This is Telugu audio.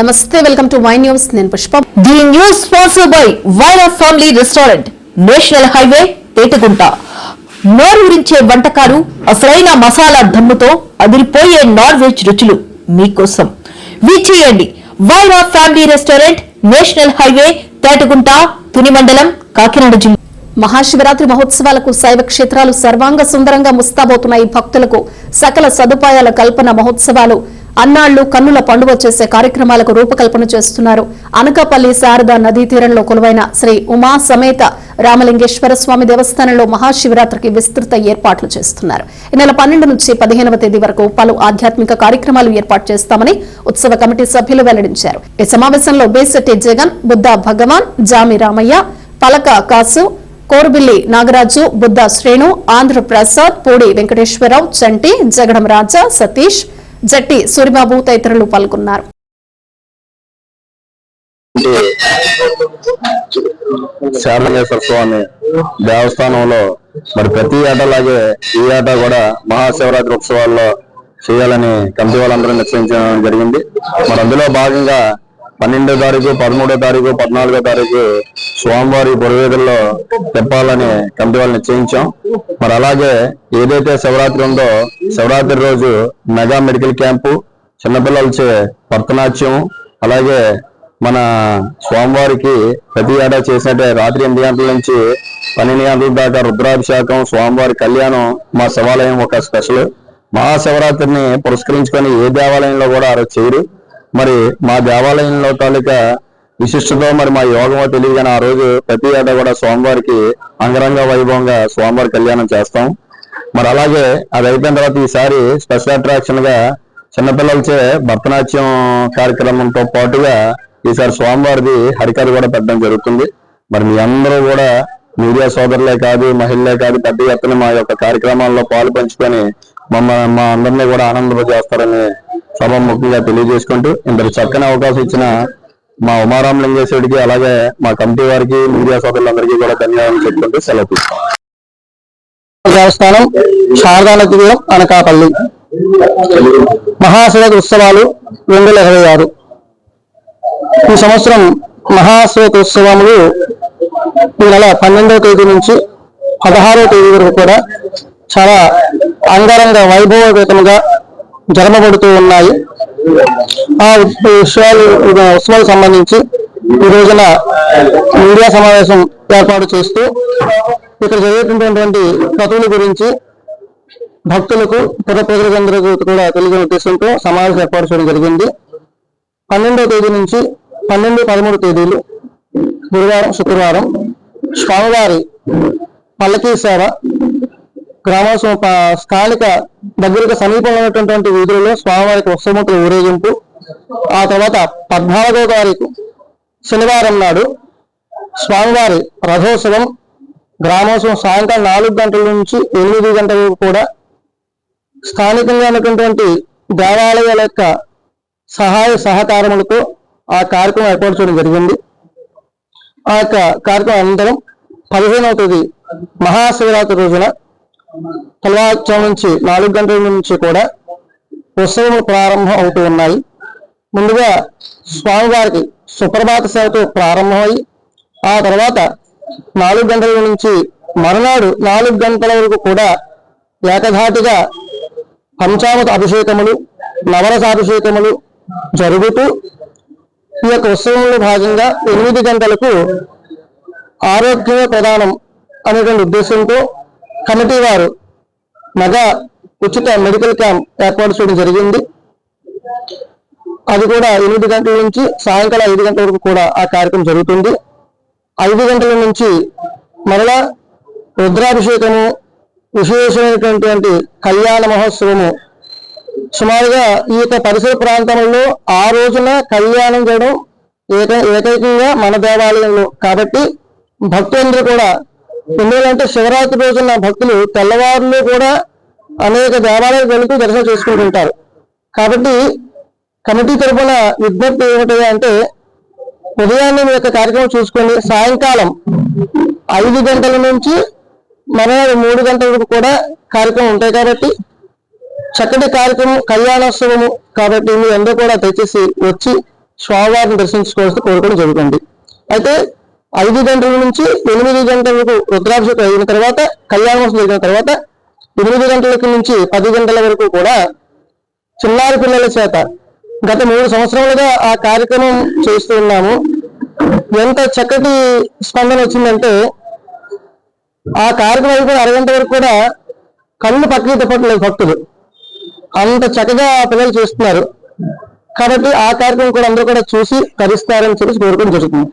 నమస్తే వెల్కమ్ టు వై న్యూస్. నేను Pushpa. The news sponsor by Vaira family restaurant national highway Tetagunta నోరూరించే వంటకాలు అసలైన మసాలా దమ్ముతో అదిరిపోయే నాన్ వెజ్ రుచులు మీకోసం. విచ్చేయండి Vyra family restaurant national highway Tetagunta Tuni మండలం కాకినాడ జిల్లా. మహాశివరాత్రి మహోత్సవాలకు శైవ క్షేత్రాలు సర్వాంగ సుందరంగా ముస్తాబోతున్నాయి భక్తులకు సకల సదుపాయాల కల్పన మహోత్సవాలు అన్నాళ్ళు కన్నుల పండుగ చేసే కార్యక్రమాలకు రూపకల్పన చేస్తున్నారు. అనకాపల్లి శారదా నదీ తీరంలో కొలువైన శ్రీ ఉమా సమేత రామలింగేశ్వర స్వామి దేవస్థానంలో మహాశివరాత్రికి విస్తృత ఏర్పాట్లు చేస్తున్నారు. ఈ నెల పన్నెండు నుంచి పదిహేనవ తేదీ వరకు పలు ఆధ్యాత్మిక కార్యక్రమాలు ఏర్పాటు చేస్తామని ఉత్సవ కమిటీ సభ్యులు వెల్లడించారు. ఈ సమావేశంలో బేసెట్టి జగన్ బుద్ధ భగవాన్ జామి రామయ్య పలక కాసు కోరుబిల్లి నాగరాజు బుద్ధ శ్రేణు ఆంధ్రప్రసాద్ పూడి వెంకటేశ్వరరావు చంటి జగడం రాజా సతీష్ జట్టి సూరిబాబు తదితరులు పాల్గొన్నారు. శారలింగేశ్వర స్వామి దేవస్థానంలో మరి ప్రతి ఏటలాగే ఈ ఏట కూడా మహాశివరాత్రి ఉత్సవాల్లో చేయాలని కమిటీ వాళ్ళందరూ నిశ్చయించడం జరిగింది. మరి అందులో భాగంగా పన్నెండో తారీఖు పదమూడో తారీఖు పద్నాలుగో తారీఖు స్వామివారి పొరవేదుల్లో తిప్పాలని కమిటీ వాళ్ళు నిశ్చయించాం. మరి అలాగే ఏదైతే శివరాత్రి ఉందో శివరాత్రి రోజు మెగా మెడికల్ క్యాంపు చిన్నపిల్లలచే భరతనాట్యం అలాగే మన స్వామివారికి ప్రతి ఏటా చేసినట్టే రాత్రి ఎనిమిది గంటల నుంచి పన్నెండు గంటల దాకా రుద్రాభిషేకం స్వామివారి కళ్యాణం మా శివాలయం ఒక స్పెషల్. మహాశివరాత్రిని పురస్కరించుకొని ఏ దేవాలయంలో కూడా ఆ రోజు చేయరు. మరి మా దేవాలయంలో తాలూకా విశిష్టతో మరి మా యోగమో తెలియదు ఆ రోజు ప్రతి ఏటా కూడా స్వామివారికి అంగరంగ వైభవంగా స్వామివారి కళ్యాణం చేస్తాం. మరి అలాగే అది అయిపోయిన తర్వాత ఈసారి స్పెషల్ అట్రాక్షన్గా చిన్నపిల్లలచే భరతనాట్యం కార్యక్రమంతో పాటుగా ఈసారి స్వామివారిది హరికథ కూడా పెట్టడం జరుగుతుంది. మరి మీ అందరూ కూడా మీడియా సోదరులే కాదు మహిళలే కాదు పెద్ద ఎత్తున మా యొక్క కార్యక్రమాల్లో పాలు పంచుకొని మమ్మల్ని మా అందరినీ కూడా ఆనందపరుస్తారని సభ ముఖ్యంగా తెలియజేసుకుంటూ ఇంతటి చక్కని అవకాశం ఇచ్చిన మా ఉమారాం లింగేశ్వరుడికి అలాగే మా కమిటీ వారికి మీడియా సోదరులందరికీ కూడా ధన్యవాదాలు చెప్పుకుంటూ సెలవు తీసుకుంటాం. దేవస్థానం శారదానది అనకాపల్లి. మహాశివతి ఉత్సవాలు రెండు వేల ఇరవై ఆరు. ఈ సంవత్సరం మహాశివతి ఉత్సవములు ఈ నెల పన్నెండవ తేదీ నుంచి పదహారవ తేదీ వరకు కూడా చాలా అంగరంగ వైభవపేతముగా జరగబడుతూ ఉన్నాయి. ఆ విషయాలు ఉత్సవాలకు సంబంధించి ఈ రోజున మీడియా సమావేశం ఏర్పాటు చేస్తూ ఇక్కడ జరుగుతున్నటువంటి క్రతువుల గురించి భక్తులకు పుర ప్రజలందరికీ కూడా తెలియని ఉద్దేశంతో సమావేశం ఏర్పాటు చేయడం జరిగింది. పన్నెండవ తేదీ నుంచి పన్నెండు పదమూడు తేదీలు గురువారం శుక్రవారం స్వామివారి పల్లకీ సేవ గ్రామోత్సవం ప- స్థానిక దగ్గరకు సమీపంలో ఉన్నటువంటి వీధులలో స్వామివారికి ఉత్సవముఖుల ఊరేగింపు. ఆ తర్వాత పద్నాలుగో తారీఖు శనివారం నాడు స్వామివారి రథోత్సవం గ్రామోత్సవం సాయంకాలం నాలుగు గంటల నుంచి ఎనిమిది గంటల వరకు కూడా స్థానికంగా ఉన్నటువంటి దేవాలయాల యొక్క సహాయ సహకారములతో ఆ కార్యక్రమం ఏర్పాటు చేయడం జరిగింది. ఆ యొక్క కార్యక్రమం అనంతరం పదిహేనవ తేదీ మహాశివరాత్రి రోజున తెల్లవారుజాము నుంచి నాలుగు గంటల నుంచి కూడా ఉత్సవములు ప్రారంభం అవుతూ ఉన్నాయి. ముందుగా స్వామివారికి సుప్రభాత సేవతో ప్రారంభమై ఆ తర్వాత నాలుగు గంటల నుంచి మరునాడు నాలుగు గంటల వరకు కూడా ఏకధాటిగా పంచామత అభిషేకములు నవరస అభిషేకములు జరుగుతూ ఈ యొక్క ఉత్సవంలో భాగంగా ఎనిమిది గంటలకు ఆరోగ్య ప్రదానం అనేటువంటి ఉద్దేశంతో కమిటీ వారు మెగా ఉచిత మెడికల్ క్యాంప్ ఏర్పాటు చేయడం జరిగింది. అది కూడా ఎనిమిది గంటల నుంచి సాయంకాలం ఐదు గంటల వరకు కూడా ఆ కార్యక్రమం జరుగుతుంది. ఐదు గంటల నుంచి మరలా రుద్రాభిషేకము విశేషమైనటువంటి కళ్యాణ మహోత్సవము. సుమారుగా ఈ యొక్క పరిసర ప్రాంతంలో ఆ రోజున కళ్యాణం చేయడం ఏక ఏకైకంగా మన దేవాలయంలో. కాబట్టి భక్తులందరూ కూడా ఎందుకంటే శివరాత్రి రోజున భక్తులు తెల్లవారులు కూడా అనేక దేవాలయాలకు వెళుతూ దర్శనం చేసుకుంటుంటారు కాబట్టి కమిటీ తరపున విజ్ఞప్తి ఏమిటి అంటే ఉదయాన్నే మీ యొక్క కార్యక్రమం చూసుకొని సాయంకాలం ఐదు గంటల నుంచి మరోనాడు మూడు గంటల వరకు కూడా కార్యక్రమం ఉంటాయి కాబట్టి చక్కటి కార్యక్రమం కళ్యాణోత్సవము కాబట్టి మీ అందరూ కూడా దయచేసి వచ్చి స్వామివారిని దర్శించుకోవాల్సి కోరుకోవడం జరుగుతుంది. అయితే ఐదు గంటల నుంచి ఎనిమిది గంటల వరకు రుద్రాభిషేకం అయిన తర్వాత కళ్యాణోత్సవం జరిగిన తర్వాత ఎనిమిది గంటలకు నుంచి పది గంటల వరకు కూడా చిన్నారి పిల్లల చేత గత మూడు సంవత్సరాలుగా ఆ కార్యక్రమం చేస్తూ ఉన్నాము. ఎంత చక్కటి స్పందన వచ్చిందంటే ఆ కార్యక్రమం అయిపోయిన అరగంట వరకు కూడా కళ్ళు పక్కకి తిప్పట్లేదు భక్తులు. అంత చక్కగా పిల్లలు చేస్తున్నారు. కాబట్టి ఆ కార్యక్రమం కూడా అందరూ కూడా చూసి తరిస్తారని చెప్పి కోరుకోవడం జరుగుతుంది.